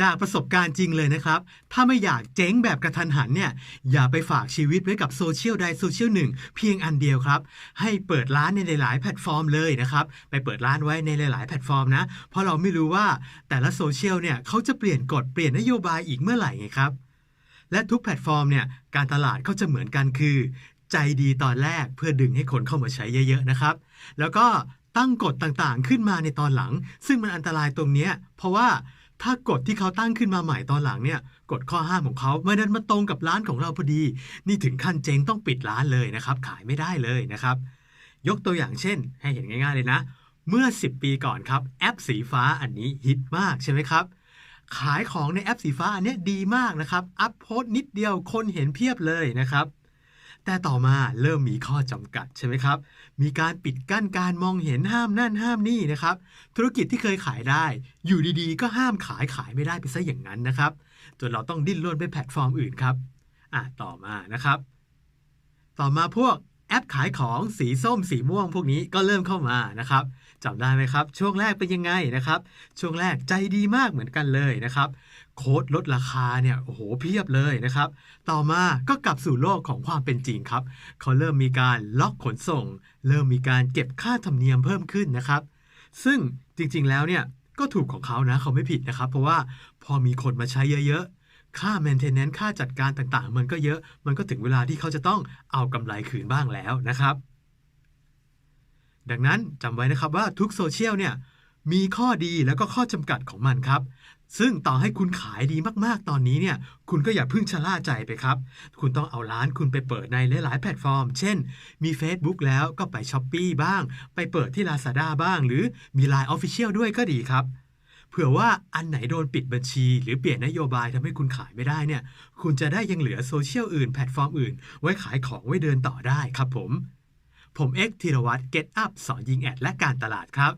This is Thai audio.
จากประสบการณ์จริงเลยนะครับ ถ้าไม่อยากเจ๊งแบบกระทันหันเนี่ย อย่าไปฝากชีวิตไว้กับโซเชียลใดโซเชียลหนึ่งเพียงอันเดียวครับ ให้เปิดร้านในหลายๆแพลตฟอร์มเลยนะครับ ไปเปิดร้านไว้ในหลายๆแพลตฟอร์มนะ เพราะเราไม่รู้ว่าแต่ละโซเชียลเนี่ยเขาจะเปลี่ยนกฎเปลี่ยนนโยบายอีกเมื่อไหร่ไงครับ และทุกแพลตฟอร์มเนี่ยการตลาดเขาจะเหมือนกันคือ ใจดีตอนแรกเพื่อดึงให้คนเข้ามาใช้เยอะ ๆ นะครับ แล้วก็ตั้งกฎต่างๆ ขึ้นมาในตอนหลัง ซึ่งมันอันตรายตรงนี้เพราะว่า ถ้ากฎที่เขาตั้งขึ้นมาใหม่ตอนหลังเนี่ยกฎข้อห้ามของเขาไม่นั้นมาตรงกับร้านของเราพอดี นี่ถึงขั้นเจ๊งต้องปิดร้านเลยนะครับ ขายไม่ได้เลยนะครับ ยกตัวอย่างเช่น ให้เห็นง่ายๆเลยนะ เมื่อ 10 ปีก่อนครับ แอปสีฟ้าอันนี้ฮิตมากใช่ไหมครับขายของในแอปสีฟ้าอันนี้ดีมากนะครับ อัพโพสต์นิดเดียวคนเห็นเพียบเลยนะครับ แต่ต่อมาเริ่มมีข้อจำกัดใช่ไหมครับ มีการปิดกั้นการมองเห็นห้ามนั่นห้ามนี่นะครับ ธุรกิจที่เคยขายได้ อยู่ดีๆ ก็ห้ามขายขายไม่ได้ไปซะอย่างนั้นนะครับ จนเราต้องดิ้นรนไปแพลตฟอร์มอื่นครับ อะต่อมานะครับ ต่อมาพวก อปขายของสีส้มสีม่วงพวกนี้ก็เริ่มเข้ามานะครับจำได้ไหมครับ ช่วงแรกเป็นยังไงนะครับ ช่วงแรกใจดีมากเหมือนกันเลยนะครับ โค้ดลดราคาเนี่ยโอ้โหเพียบเลยนะครับ ต่อมาก็กลับสู่โลกของความเป็นจริงครับเขาเริ่มมีการล็อกขนส่ง เริ่มมีการเก็บค่าธรรมเนียมเพิ่มขึ้นนะครับ ซึ่งจริงๆแล้วเนี่ยก็ถูกของเขานะเขาไม่ผิดนะครับ เพราะว่าพอมีคนมาใช้เยอะๆ ค่า maintenance ค่าจัดการต่างๆ มันก็เยอะ มันก็ถึงเวลาที่เขาจะต้องเอากำไรคืนบ้างแล้วนะครับ ดังนั้นจำไว้นะครับว่าทุกโซเชียลเนี่ยมีข้อดีแล้วก็ข้อจำกัดของมันครับ ซึ่งต่อให้คุณขายดีมากๆ ตอนนี้เนี่ย คุณก็อย่าเพิ่งชะล่าใจไปครับ คุณต้องเอาร้านคุณไปเปิดในหลายๆแพลตฟอร์ม เช่น มี Facebook แล้วก็ไป s h อ p e e บ้าง ไปเปิดที่ Lazada บ้าง หรือมี Line Official ด้วยก็ดีครับ เผื่อว่าอันไหนโดนปิดบัญชี หรือเปลี่ยนนโยบายทำให้คุณขายไม่ได้เนี่ย คุณจะได้ยังเหลือโซเชียลอื่นแพลตฟอร์มอื่น ไว้ขายของไว้เดินต่อได้ครับผม ผมเอ็กธีรวัตร Get Up สอนยิงแอดและการตลาดครับ